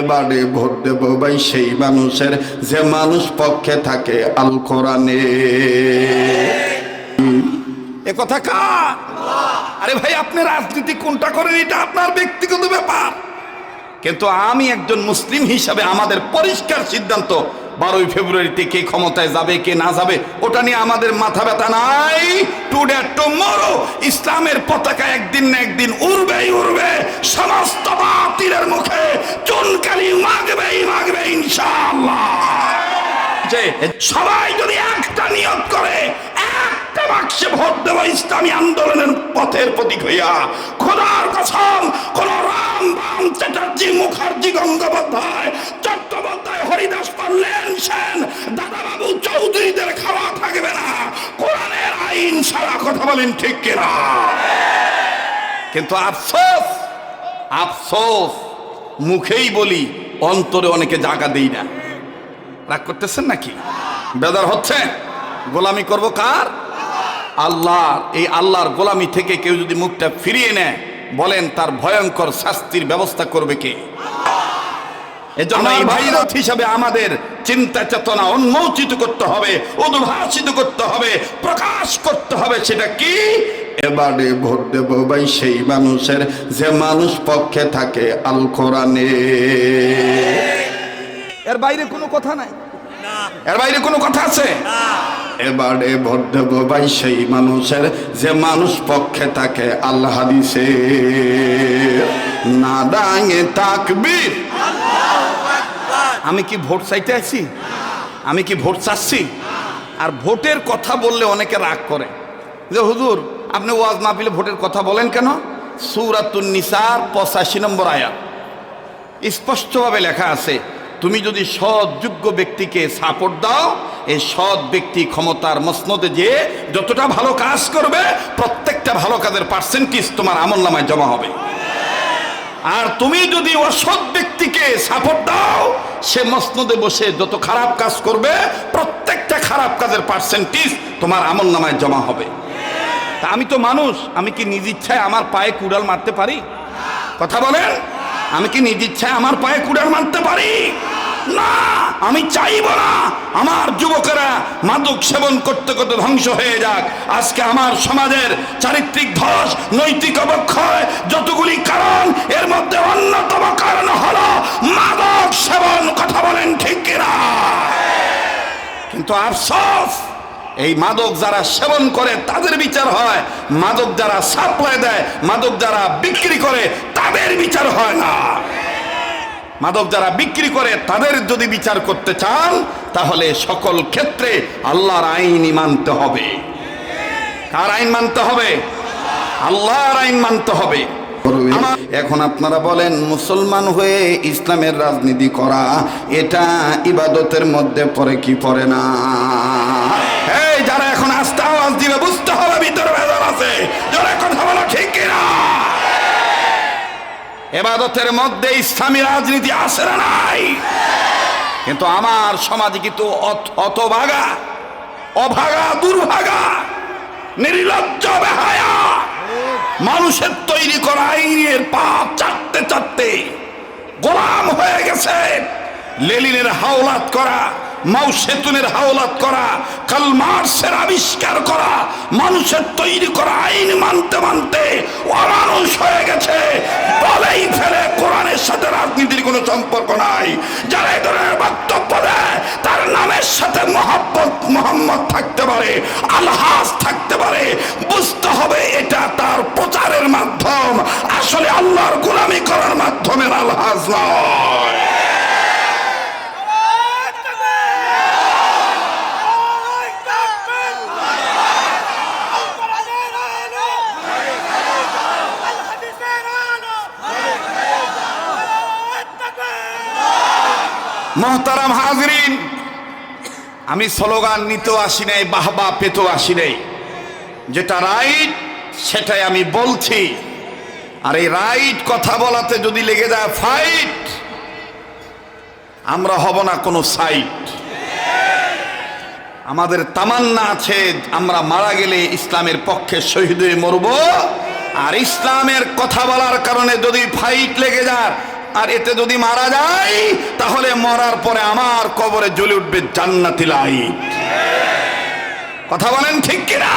এবারে ভোট দেব ভাই, সেই মানুষের যে মানুষ পক্ষে থাকে, আল কোরআনে। এ কথা কার? আরে ভাই, আপনি রাজনীতি কোনটা করেন, এটা আপনার ব্যক্তিগত ব্যাপার। কিন্তু আমি একজন মুসলিম হিসাবে আমাদের পরিষ্কার সিদ্ধান্ত বারোই ফেব্রুয়ারিতে কে ক্ষমতায় যাবে কে না যাবে ওটা নিয়ে আমাদের মাথা ব্যথা নাই। টুডে টুমরো ইসলামের পতাকা একদিন না একদিন উড়বেই উড়বে। সমস্ত বাতিলের মুখে চুনকালি মাগবেই মাগবে ইনশাআল্লাহ। যে সবাই যদি একটা নিয়ত করে একটা বাক্সে ভোট দেবো ইসলামী আন্দোলনের পথের প্রতীক হইয়া খোদার কসম কোন বাম চ্যাটার্জি মুখার্জি, গঙ্গোপাধ্যায়, চট্টোপাধ্যায়, হরিদাস পাল্লেন সেন। দাদাবাবু চৌধুরীদের খাওয়া থাকবে না। কোরআনের আইন সারা কথা বলেন ঠিক কিনা? কিন্তু আফসোস আফসোস, মুখেই বলি, অন্তরে অনেকে জায়গা দেই না। রাগ করতেছেন নাকি? বেদার হচ্ছে? গোলামি করব কার? আল্লাহ এই আল্লাহর গোলামি থেকে কেউ যদি মুখটা ফিরিয়ে নেয় বলেন তার ভয়ঙ্কর শাস্তির ব্যবস্থা করবে কে? এজন্য এই ভাইরাত হিসাবে আমাদের চিন্তা চেতনা উন্মোচিত করতে হবে উদ্ভাসিত করতে হবে প্রকাশ করতে হবে সেটা কি? এবারে ভোট দেব ভাই সেই মানুষের যে মানুষ পক্ষে থাকে আল কোরআনে এর বাইরে কোনো কথা নাই। এর বাইরে কোনো কথা আছে? এবারে ভোট দেব ভাই সেই মানুষের যে মানুষ পক্ষে থাকে আল্লাহ দিছে না ডাঙে তাকবীর। আমি কি ভোট চাইতে আছি আমি কি ভোট চাচ্ছি? আর ভোটের কথা বললে অনেকে রাগ করে। যে হুজুর আপনি ওয়াজ মাহফিলে ভোটের কথা বলেন কেন? সুরাতুন নিসার পঁচাশি নম্বর আয়াত। স্পষ্টভাবে লেখা আছে তুমি যদি সৎ যোগ্য ব্যক্তিকে সাপোর্ট দাও, এই সৎ ব্যক্তি ক্ষমতার মসনদে যে যতটা ভালো কাজ করবে, প্রত্যেকটা ভালো কাজের পার্সেন্টেজ তোমার আমল নামায় জমা হবে। আর তুমি যদি অসৎ ব্যক্তিকে সাপোর্ট দাও, সে মসনদে বসে যত খারাপ কাজ করবে, প্রত্যেকটা খারাপ কাজের পার্সেন্টেজ তোমার আমল নামায় জমা হবে। তা আমি তো মানুষ, আমি কি নিজ ইচ্ছায় আমার পায়ে কুড়াল মারতে পারি? কথা বলেন? আমি কি নিজ ইচ্ছায় আমার পায়ে কুড়াল মারতে পারি? না, আমি চাইব না। আমার যুবকেরা মাদক সেবন করতে করতে ধ্বংস হয়ে যাক। আজকে আমার সমাজের চারিত্রিক ধস, নৈতিক অবক্ষয়, যতগুলি কারণ, এর মধ্যে অন্যতম কারণ হলো মাদক সেবন। কথা বলেন ঠিক কিনা? কিন্তু আফসোস, এই মাদক যারা সেবন করে, তাদের বিচার হয়। মাদক যারা সাপ্লাই দেয়, মাদক যারা বিক্রি করে, তাদের বিচার হয় না। মাদক যারা বিক্রি করে তাদের যদি বিচার করতে চান, তাহলে সকল ক্ষেত্রে আল্লাহর আইনই মানতে হবে। কার আইন মানতে হবে? আল্লাহর আইন মানতে হবে। এখন আপনারা বলেন, মুসলমান হয়ে ইসলামের রাজনীতি করা, এটা ইবাদতের মধ্যে পড়ে কি পড়ে না? এবাদতের মধ্যে ইসলামী রাজনীতি আসে না নাই। কিন্তু আমার সমাজে কিন্তু অত- অতভাগা, অভাগা, দুর্ভাগা, নির্লজ্জ, বেহায়া, মানুষের তৈরি করা আইনের পাপ চাটতে চাটতে গোলাম হয়ে গেছে। লেলিনের হাওলাত করা মাউ সেতুনের হাওলাত করা কাল মার্সের আবিষ্কার করা, মানুষের তৈরি করা আইন মানতে মানতে অমানুষ কোনো সম্পর্ক নাই। যারা এই ধরনের বক্তব্য দেয়, তার নামের সাথে মহাব্বত মোহাম্মদ থাকতে পারে আলহাস থাকতে পারে। বুঝতে হবে এটা তার প্রচারের মাধ্যম। আসলে আল্লাহর গোলামি করার মাধ্যমে আলহাজ নয়। মহতারাম হাজরিন। আমি স্লোগান নিতেও আসি নাই, বাহবা পেতেও আসি নাই। যেটা রাইট সেটাই আমি বলছি। আর এই রাইট কথা বলাতে যদি লেগে যায় ফাইট আমরা হব না কোনো সাইট আমাদের তামান্না আছে, আমরা মারা গেলে ইসলামের পক্ষে শহীদ হয়ে মরব। আর ইসলামের কথা বলার কারণে যদি ফাইট লেগে যায় আর এতে যদি মারা যায়, তাহলে মরার পরে আমার কবরে জ্বলে উঠবে জান্নাতি লাইট কথা বলেন ঠিক কিনা?